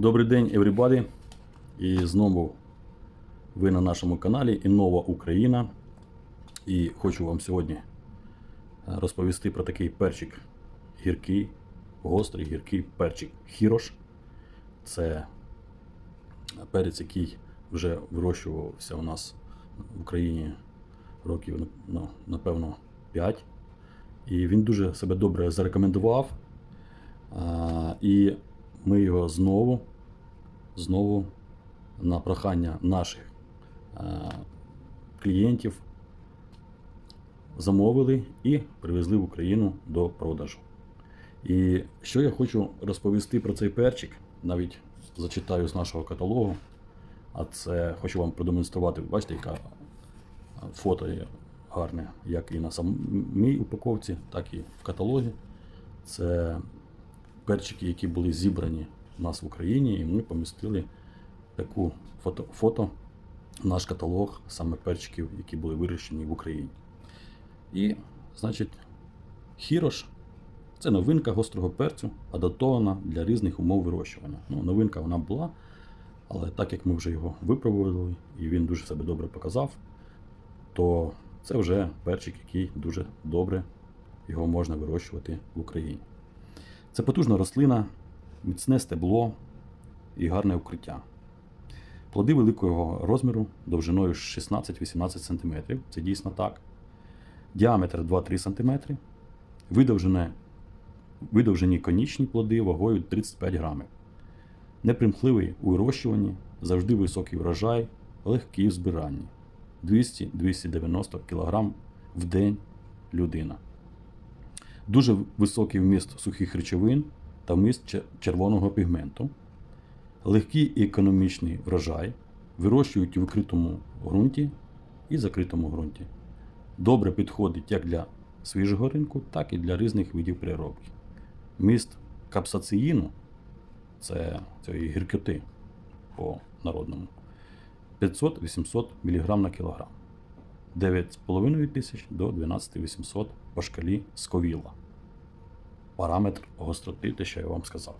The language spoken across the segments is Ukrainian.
Добрий день, everybody! І знову ви на нашому каналі Іннова Україна. І хочу вам сьогодні е, розповісти про такий перчик гіркий, гострий гіркий перчик хірош. Це перець, який вже вирощувався у нас в Україні років, ну, напевно, 5. І він дуже себе добре зарекомендував. І ми його знову, знову на прохання наших клієнтів замовили і привезли в Україну до продажу. І що я хочу розповісти про цей перчик, навіть зачитаю з нашого каталогу. А це хочу вам продемонструвати. Бачите, яка фото є гарне, як і на самій упаковці, так і в каталогі. Це перчики, які були зібрані нас в Україні, і ми помістили таку фото, фото наш каталог саме перчиків, які були вирощені в Україні. І, значить, хірош це новинка гострого перцю, адаптована для різних умов вирощування. Ну, новинка вона була, але так як ми вже його випробували і він дуже себе добре показав, то це вже перчик, який дуже добре його можна вирощувати в Україні. Це потужна рослина, міцне стебло і гарне укриття. Плоди великого розміру довжиною 16-18 см. Це дійсно так. Діаметр 2-3 см. Видовжені конічні плоди вагою 35 грамів. Непримхливий у вирощуванні, завжди високий врожай, легкий в збиранні. 200-290 кг в день людина. Дуже високий вміст сухих речовин та вміст червоного пігменту. Легкий і економічний врожай вирощують у відкритому ґрунті і закритому ґрунті. Добре підходить як для свіжого ринку, так і для різних видів переробки. Міст капсацеїну це цієї гіркоти по народному 500-800 мг на кілограм. 9,5 тисяч до 12800 по шкалі Сковіла. Параметр гостроти, те, що я вам сказав.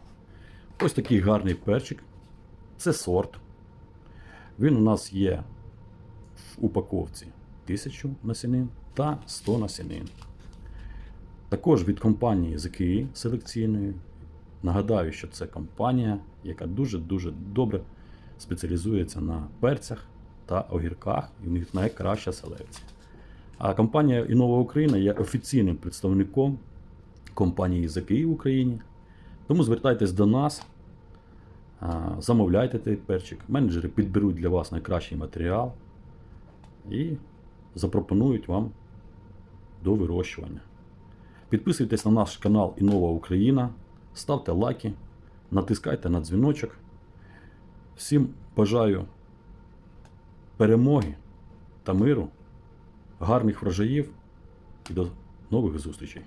Ось такий гарний перчик. Це сорт. Він у нас є в упаковці 1000 насінин та 100 насінин. Також від компанії ЗКІ селекційної. Нагадаю, що це компанія, яка дуже-дуже добре спеціалізується на перцях та огірках, і в них найкраща селекція. А компанія Інова Україна є офіційним представником компанії ЗКІ в Україні. Тому звертайтесь до нас, замовляйте цей перчик. Менеджери підберуть для вас найкращий матеріал і запропонують вам до вирощування. Підписуйтесь на наш канал Інова Україна, ставте лайки, натискайте на дзвіночок. Всім бажаю перемоги та миру, гарних врожаїв і до нових зустрічей.